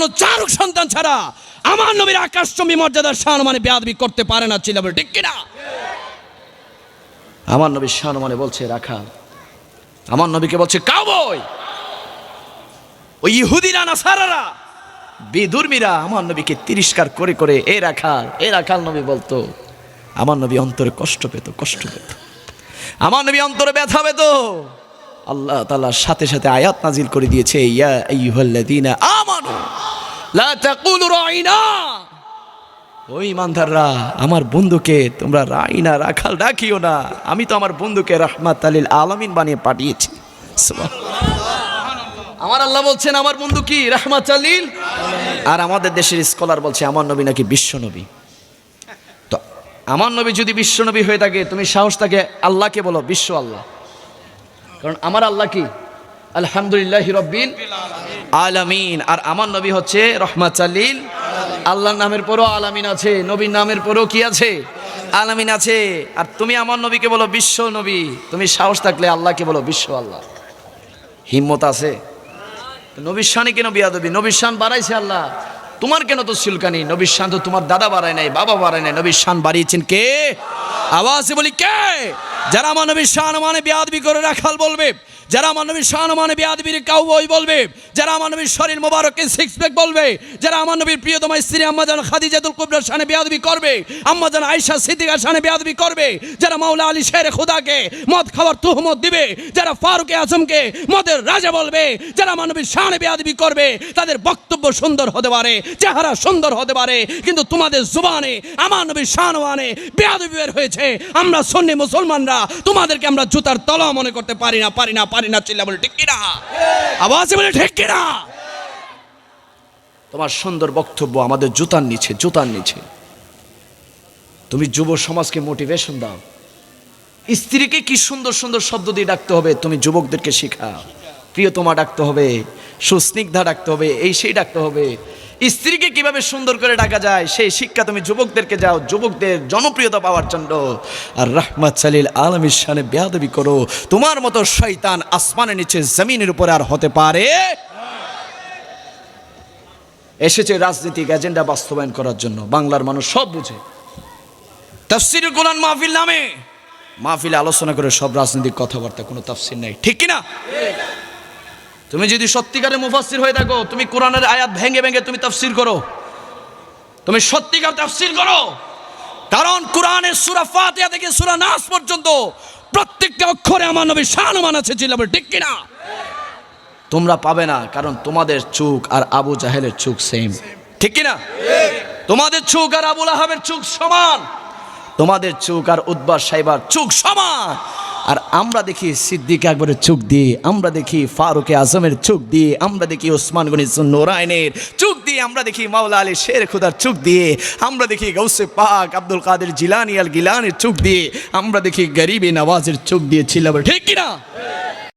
কোনো চারক সন্তান ছাড়া আমার নবীর আকাশচম্বী মর্যাদার শান মানে বেয়াদবি করতে পারে না ছিল ঠিক কিনা? আমার নবীর শান মানে বলছে রাখা আমার নবীকে বলছে কাউবয় ওই ইহুদিরা না সারারা বেদুর্মীরা আমার নবীকে তিরস্কার করে করে, এ রাখাল এ রাখাল, নবী বলতো। আমার নবী অন্তরে কষ্ট পেত কষ্ট পেত। আমার নবী অন্তরে ব্যথা পেত। আল্লাহ তাআলার সাথে সাথে আয়াত নাজিল করে দিয়েছে, ইয়া আইয়ুহাল্লাযীনা আমানু। ওই ইমানদাররা, আমার বন্ধুকে তোমরা রাইনা, রাখাল রাখিও না। আমি তো আমার বন্ধুকে রাহমাত আলিল আলামিন বানিয়ে পাঠিয়েছি। আমার আল্লাহ বলছেন, আমার বন্ধু কি? রাহমাত আলিল? আর আমাদের দেশের স্কলার বলছে, আমার নবী নাকি বিশ্ব নবী? তো আমার নবী যদি বিশ্ব নবী হয়ে থাকে, তুমি সাহস থাকে আল্লাহকে বলো, বিশ্ব আল্লাহ। কারণ আমার আল্লাহ কি? আলহামদুলিল্লাহ রব্বিল আলামিন। আর আমার নবী হচ্ছে রহমাত চালিল আল্লাহর নামের পরও আলামিন আছে, নবীর নামের পরও কি আছে? আলামিন আছে। আর তুমি আমার নবীকে বলো বিশ্ব নবী। তুমি সাহস থাকলে আল্লাহকে বলো বিশ্ব আল্লাহ। হিম্মত আছে? নবীর শানে কেন বিয়া দেবী নবীর শান বাড়াইছে আল্লাহ। তোমার কেন তো সিলকানি নবীর শান তো তোমার দাদা বাড়ায় নাই, বাবা বাড়ায় নাই। নবীর শান বাড়িয়েছেন কে? আওয়াজে বলি কে? যারা আমার নবীর শান মানে বেয়াদবি করে রাখাল বলবে, যারা আমার নবীর শান মানে বেয়াদবির কাউবই বলবে, যারা আমার শরীর মোবারককে সিক্স প্যাক বলবে, যারা আমার নবীর স্ত্রী আম্মাজান খাদিজাতুল কুবরার শানে বেয়াদবি করবে আম্মাজান আয়েশা সিদ্দিকার শানে বেয়াদবি করবে, যারা মাওলা আলী শের খোদাকে মদ খাওয়ার তুহমত দিবে, যারা ফারুকে আজমকে মদের রাজা বলবে, যারা মানবীর শানে বেয়াদবি করবে, তাদের বক্তব্য সুন্দর হতে পারে, চেহারা সুন্দর হতে পারে, কিন্তু তোমাদের জুবানে আমার নবীর শানওয়ানে বেয়াদবি বের হয়েছে, আমরা সন্নি মুসলমানরা তোমাদেরকে আমরা জুতার তলা মনে করতে পারি না পারি না পারি না, চিল্লা বলে, ঠিক কিনা? আওয়াজে বলে, ঠিক কিনা? তোমার সুন্দর বক্তব্য আমাদের জুতার নিচে জুতার নিচে। তুমি যুব সমাজকে মোটিভেশন দাও। স্ত্রীকে কি সুন্দর সুন্দর শব্দ দিয়ে ডাকতে হবে, তুমি যুবকদেরকে শেখাও। প্রিয়তমা ডাকতে হবে, সুস্নিগ্ধা ডাকতে হবে, এই সেই ডাকতে হবে। স্ত্রীকে কীভাবে সুন্দর করে ডাকা যায়, সেই শিক্ষা তুমি যুবকদেরকে যাও যুবকদের জনপ্রিয়তা পাওয়ার জন্য। আর রাহমাত সালিল আলমীর সানে বেয়াদবি করো, তোমার মতো শৈতান আসমানের নিচে, জমিনের উপরে আর হতে পারে এসেছে রাজনৈতিক এজেন্ডা বাস্তবায়ন করার জন্য, বাংলার মানুষ সব বুঝে। তাফসির কোরআন মাহফিল নামে। মাহফিলে আলোচনা করে সব রাজনৈতিক কথাবার্তা, কোনো তাফসির নেই, ঠিক কি না? তুমি যদি সত্যিকারের মুফাসসির হয়ে থাকো, তুমি কোরআনের আয়াত ভেঙে ভেঙে তুমি তাফসির করো। তুমি সত্যিকার তাফসির করো। কারণ কোরআনের সূরা ফাতিহা থেকে সূরা নাস পর্যন্ত প্রত্যেকটা অক্ষরে আমার নবী শাহনুমান আছে জিলাবে ঠিক কি না তোমরা পাবে না, কারণ তোমাদের চোখ আর আবু জাহেলের চোখ সেম ঠিক কি না তোমাদের চোখ আর আবুল আহাবের চোখ সমান। তোমাদের চোখ আর উদ্বাস সাইবার চোখ সমান। আর আমরা দেখি সিদ্দিক আকবরের চোখ দিয়ে, আমরা দেখি ফারুকে আজমের চোখ দিয়ে, আমরা দেখি ওসমান গনি নোরায়নের চোখ দিয়ে, আমরা দেখি মাওলা আলী শের খুদার চোখ দিয়ে, আমরা দেখি গৌসে পাক আব্দুল কাদের জিলানি আল গিলানের চোখ দিয়ে, আমরা দেখি গরিবী নওয়াজের চোখ দিয়ে ছিল ঠিক কিনা?